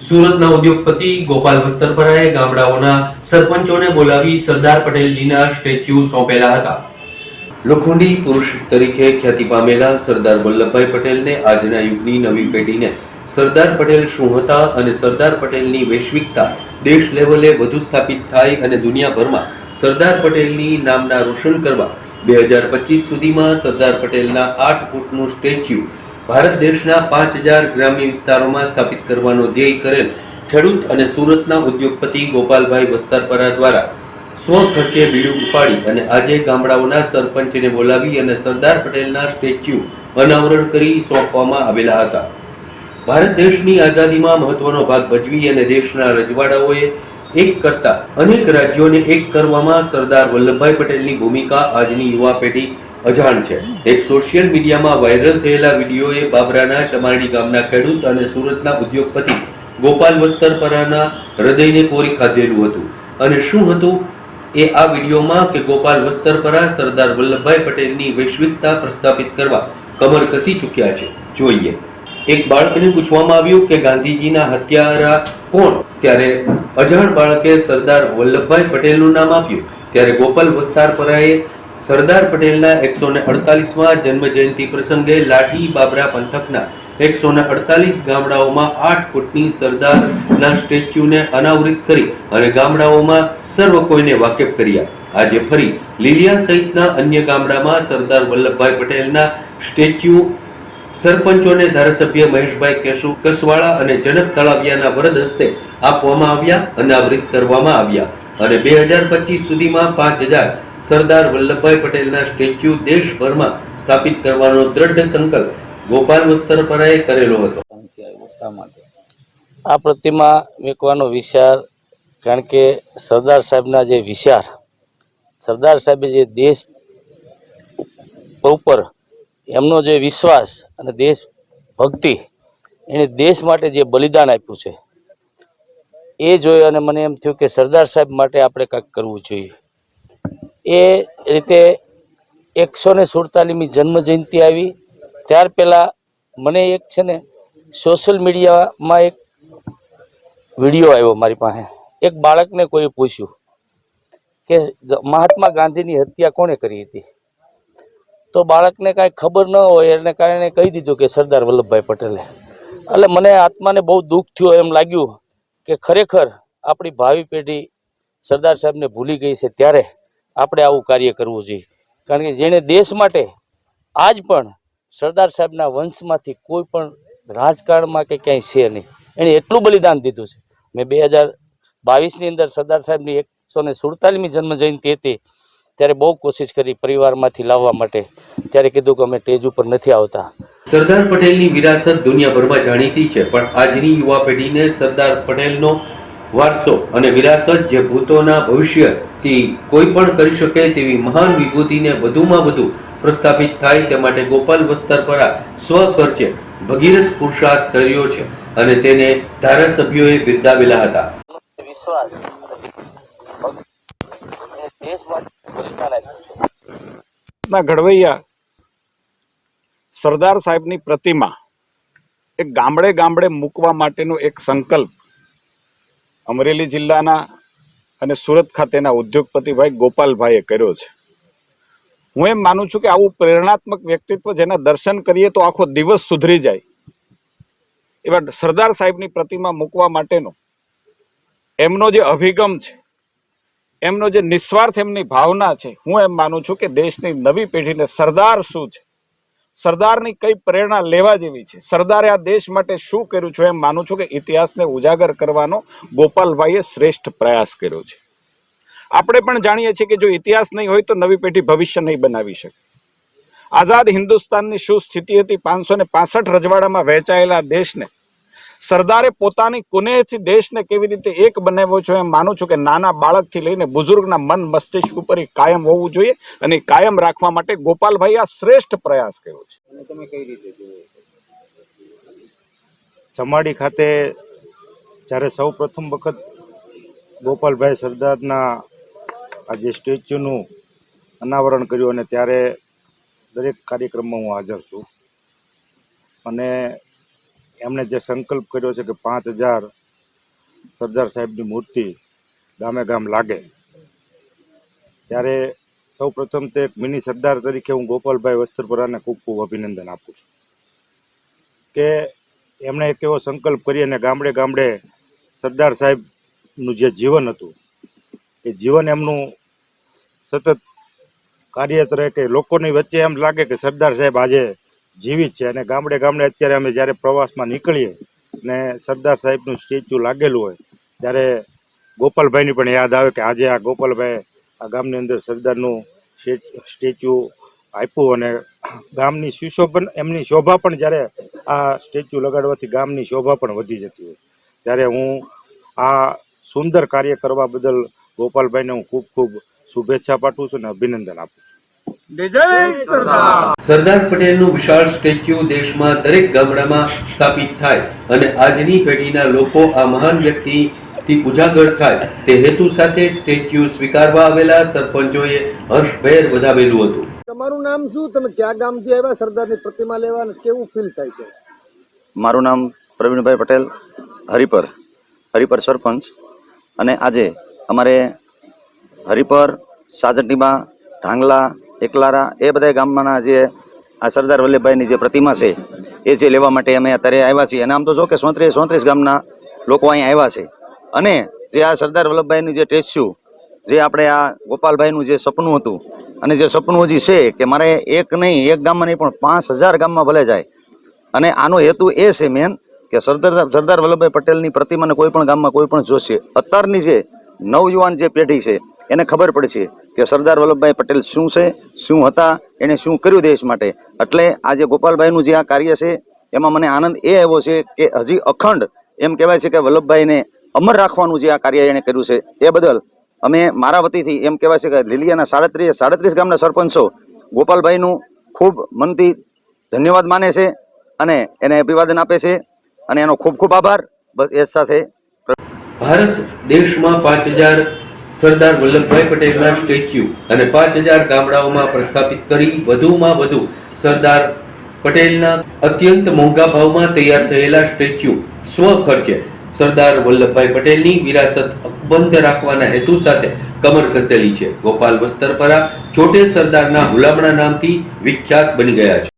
સુરતના ઉદ્યોગપતિ ગોપાલ વસ્તરપરાએ ગામડાઓના સરપંચોને બોલાવી સરદાર પટેલજીના સ્ટેચ્યુ સોંપેલા હતા. લોખંડી પુરુષ તરીકે ખ્યાતિ પામેલા સરદાર વલ્લભભાઈ પટેલને આજના યુગની નવી પેઢીને સરદાર પટેલ શું હતા અને સરદાર પટેલની વૈશ્વિકતા દેશ લેવલે વધુ સ્થાપિત થાય અને દુનિયાભરમાં સરદાર પટેલની નામના રોશન કરવા બે હજાર પચીસ સુધીમાં સરદાર પટેલના આઠ ફૂટનું સ્ટેચ્યુ ભારત દેશના પાંચ હજાર ગ્રામ્ય વિસ્તારોમાં સ્થાપિત કરવાનો ધ્યેય કરેલ ખેડૂત અને સુરતના ઉદ્યોગપતિ ગોપાલભાઈ વસ્તારપરા દ્વારા સ્વ ખર્ચે બીડું ઉપાડી અને આજે ગામડાઓના સરપંચને બોલાવી અને સરદાર પટેલના સ્ટેચ્યુ અનાવરણ કરી સોંપવામાં આવેલા હતા. ભારત દેશની આઝાદીમાં મહત્વનો ભાગ ભજવી અને દેશના રજવાડાઓએ એક કરતા અનેક રાજ્યોને એક કરવામાં સરદાર વલ્લભભાઈ પટેલની ભૂમિકા આજની યુવા પેઢી અજાણ છે. એક સોશિયલ મીડિયામાં વાયરલ થયેલા વિડીયોએ બાબરાના ચમારડી ગામના ખેડૂત અને સુરતના ઉદ્યોગપતિ ગોપાલ વસ્તરપરાના હૃદયને કોરી ખાધેલું હતું. અને શું હતું? એ આ વિડીયોમાં કે ગોપાલ વસ્તરપરા, સરદાર વલ્લભભાઈ પટેલની વૈશ્વિકતા પ્રસ્થાપિત કરવા કમર કસી ચૂક્યા છે. જોઈએ. એક બાળકને પૂછવામાં આવ્યું કે ગાંધીજીના હત્યારા કોણ? ત્યારે અજાણ બાળકે સરદાર વલ્લભભાઈ પટેલનું નામ આપ્યું. ત્યારે ગોપાલ વસ્તારપરાએ સરદાર પટેલના એકસો ને અડતાલીસમાં જન્મ જયંતિ પ્રસંગે લાઠી બાબરા પંથકના એકસો ને અડતાલીસ ગામડાઓમાં આઠ ફૂટની સરદારના સ્ટેચ્યુને અનાવૃત કરી અને ગામડાઓમાં સર્વ કોઈને વાકેફ કર્યા. આજે ફરી લીલિયા સહિતના અન્ય ગામડામાં સરદાર વલ્લભભાઈ પટેલના સ્ટેચ્યુ સરપંચોને ધારાસભ્ય મહેશભાઈ કેશુ કસવાળા અને જનક તળાવિયાના વરદ હસ્તે આપવામાં આવ્યા, અનાવૃત કરવામાં આવ્યા અને બે હજાર પચીસ સુધીમાં પાંચ હજાર સરદાર વલ્લભભાઈ પટેલના સ્ટેચ્યુ દેશભરમાં સ્થાપિત કરવાનો દ્રઢ સંકલ્પ ગોપાલ વસ્તરપરાએ કરેલો હતો. આ પ્રતિમા મૂકવાનો વિચાર, કારણ કે સરદાર સાહેબના જે વિચાર, સરદાર સાહેબે જે દેશ ઉપર એમનો જે વિશ્વાસ અને દેશ ભક્તિ, એને દેશ માટે જે બલિદાન આપ્યું છે, એ જોઈ અને મને એમ થયું કે સરદાર સાહેબ માટે આપણે કંઈક કરવું જોઈએ. એ રીતે એકસો ને સુડતાલીસમી જન્મ જયંતિ આવી. ત્યાર પહેલાં મને એક છે ને સોશિયલ મીડિયામાં એક વીડિયો આવ્યો મારી પાસે. એક બાળકને કોઈ પૂછ્યું કે મહાત્મા ગાંધીની હત્યા કોણે કરી હતી? તો બાળકને કાંઈ ખબર ન હોય, એને કારણે કહી દીધું કે સરદાર વલ્લભભાઈ પટેલે. એટલે મને આત્માને બહુ દુઃખ થયું, એમ લાગ્યું કે ખરેખર આપણી ભાવિ પેઢી સરદાર સાહેબને ભૂલી ગઈ છે ત્યારે. આપણે આવું કાર્ય કરવું જોઈએ. કારણ કે જેણે દેશ માટે આજ પણ સરદાર સાહેબના વંશમાંથી કોઈ પણ રાજકારણમાં કે ક્યાંય છે નહીં. એણે એટલું બલિદાન દીધું છે. મેં બે હજાર બાવીસની અંદર સરદાર સાહેબની એકસો ને સુડતાલીસમી જન્મ જયંતિ હતી. ત્યારે બહુ કોશિશ કરી પરિવારમાંથી લાવવા માટે. ત્યારે કીધું કે અમે સ્ટેજ ઉપર નથી આવતા. સરદાર પટેલની વિરાસત દુનિયાભરમાં જાણીતી છે, પણ આજની યુવા પેઢીને સરદાર પટેલનો વારસો અને વિરાસત જે ભૂતોના ભવિષ્યથી કોઈ પણ કરી શકે તેવી મહાન વિભૂતિને વધુમાં વધુ પ્રસ્થાપિત થાય તે માટે ગોપાલ વસ્તરપરા પર ખર્ચે ભગીરથ પુરુષાર્થ કર્યો છે અને તેને ધારાસભ્યોએ બિરદાવેલા હતા. વિશ્વાસ ના ઘડવૈયા સરદાર સાહેબની પ્રતિમા એક ગામડે ગામડે મૂકવા માટેનો એક સંકલ્પ અમરેલી જિલ્લાના અને સુરત ખાતેના ઉદ્યોગપતિભાઈ ગોપાલભાઈએ કર્યો છે. હું એમ માનું છું કે આવું પ્રેરણાત્મક વ્યક્તિત્વ જેના દર્શન કરીએ તો આખો દિવસ સુધરી જાય. એવા સરદાર સાહેબની પ્રતિમા મૂકવા માટેનો એમનો જે અભિગમ છે, એમનો જે નિસ્વાર્થ એમની ભાવના છે, હું એમ માનું છું કે દેશની નવી પેઢીને સરદાર શું છે? સરદારની કઈ પ્રેરણા લેવા જેવી છે? સરદારે આ દેશ માટે શું કર્યું છે? એમ માનું છું કે ઇતિહાસને ઉજાગર કરવાનો ગોપાલભાઈએ શ્રેષ્ઠ પ્રયાસ કર્યો છે. આપણે પણ જાણીએ છીએ કે જો ઇતિહાસ નહીં હોય તો નવી પેઢી ભવિષ્ય નહીં બનાવી શકે. આઝાદ હિન્દુસ્તાનની શું સ્થિતિ હતી? પાંચસો ને પાસઠ રજવાડામાં વહેંચાયેલા દેશને સરદારે પોતાની કુનેહથી દેશને કેવી રીતે એક બનાવ્યો છે એમ માનું છું કે નાના બાળકથી લઈને બુઝુર્ગના મન મસ્તિષ્ક ઉપર ઈ કાયમ હોવું જોઈએ અને કાયમ રાખવા માટે ગોપાલભાઈ આ શ્રેષ્ઠ પ્રયાસ કર્યો છે. ચમાડી ખાતે જ્યારે સૌ પ્રથમ વખત ગોપાલભાઈ સરદારના આ જે સ્ટેચ્યુનું અનાવરણ કર્યું અને ત્યારે દરેક કાર્યક્રમમાં હું હાજર છું. અને એમણે જે સંકલ્પ કર્યો છે કે પાંચ હજાર સરદાર સાહેબની મૂર્તિ ગામે ગામ લાગે. ત્યારે સૌ પ્રથમ તે એક મિની સરદાર તરીકે હું ગોપાલભાઈ વસ્ત્રપરાને ખૂબ ખૂબ અભિનંદન આપું છું. કે એમણે એક એવો સંકલ્પ કરી અને ગામડે ગામડે સરદાર સાહેબનું જે જીવન હતું, એ જીવન એમનું સતત કાર્યરત રહે કે લોકોની વચ્ચે એમ લાગે કે સરદાર સાહેબ આજે જીવિત છે અને ગામડે ગામડે અત્યારે અમે જ્યારે પ્રવાસમાં નીકળીએ ને સરદાર સાહેબનું સ્ટેચ્યુ લાગેલું હોય, ત્યારે ગોપાલભાઈની પણ યાદ આવે કે આજે આ ગોપાલભાઈ આ ગામની અંદર સરદારનું સ્ટેચ્યુ આપ્યું અને ગામની સુશોભન એમની શોભા પણ જ્યારે આ સ્ટેચ્યુ લગાડવાથી ગામની શોભા પણ વધી જતી હોય. ત્યારે હું આ સુંદર કાર્ય કરવા બદલ ગોપાલભાઈને હું ખૂબ ખૂબ શુભેચ્છા પાઠવું છું અને અભિનંદન આપું છું. સરદાર. પટેલનું વિશાળ સ્ટેચ્યુ દેશમાં દરેક ગામડામાં સ્થાપિત થાય અને આજની પેઢીના લોકો આ મહાન વ્યક્તિથી ઉજાગર થાય તે હેતુ સાથે સ્ટેચ્યુ સ્વીકારવા આવેલા સરપંચોએ હર્ષભેર વધાવેલું હતું. તમારું નામ શું? તમે ક્યાં ગામથી આવ્યા? સરદારની પ્રતિમા લેવા અને કેવું ફીલ થાય છે? મારું નામ પ્રવીણભાઈ પટેલ હરિપર હરિપર સરપંચ. અને આજે અમારે હરિપર સાજટીમાં ઢાંગલા એકલારા એ બધા ગામમાંના જે આ સરદાર વલ્લભભાઈની જે પ્રતિમા છે, એ જે લેવા માટે અમે અત્યારે આવ્યા છીએ. અને આમ તો જો કે સોત્રીસ સોત્રીસ ગામના લોકો અહીંયા આવ્યા છે. અને જે આ સરદાર વલ્લભભાઈનું જે ટેસ્યુ જે આપણે આ ગોપાલભાઈનું જે સપનું હતું, અને જે સપનું હજી છે કે મારે એક નહીં, એક ગામમાં નહીં, પણ પાંચ હજાર ગામમાં ભલે જાય. અને આનો હેતુ એ છે મેન કે સરદાર સરદાર વલ્લભભાઈ પટેલની પ્રતિમાને કોઈ પણ ગામમાં કોઈ પણ જોશે. અત્યારની જે નવયુવાન જે પેઢી છે એને ખબર પડશે કે સરદાર વલ્લભભાઈ પટેલ શું છે, શું હતા એણે શું કર્યું દેશ માટે. એટલે આજે ગોપાલભાઈનું જે આ કાર્ય છે, એમાં મને આનંદ એ આવ્યો છે કે હજી અખંડ એમ કહેવાય છે કે વલ્લભભાઈને અમર રાખવાનું જે આ કાર્ય એણે કર્યું છે, એ બદલ અમે મારા વતીથી એમ કહેવાય છે કે લીલિયાના સાડત્રીસ સાડત્રીસ ગામના સરપંચો ગોપાલભાઈનું ખૂબ મનથી ધન્યવાદ માને છે અને એને અભિવાદન આપે છે અને એનો ખૂબ ખૂબ આભાર. બસ એ સાથે. ભારત દેશમાં પાંચ હજાર સરદાર વલ્લભભાઈ પટેલના સ્ટેચ્યુ અને પાંચ હજાર ગામડાઓમાં પ્રસ્થાપિત કરી વધુમાં વધુ સરદાર પટેલના અત્યંત મોંઘા ભાવમાં તૈયાર થયેલા સ્ટેચ્યુ સ્વ ખર્ચે સરદાર વલ્લભભાઈ પટેલની વિરાસત અકબંધ રાખવાના હેતુ સાથે કમર કસેલી છે. ગોપાલ વસ્તરપરા છોટે સરદારના હુલામણા નામથી વિખ્યાત બની ગયા છે.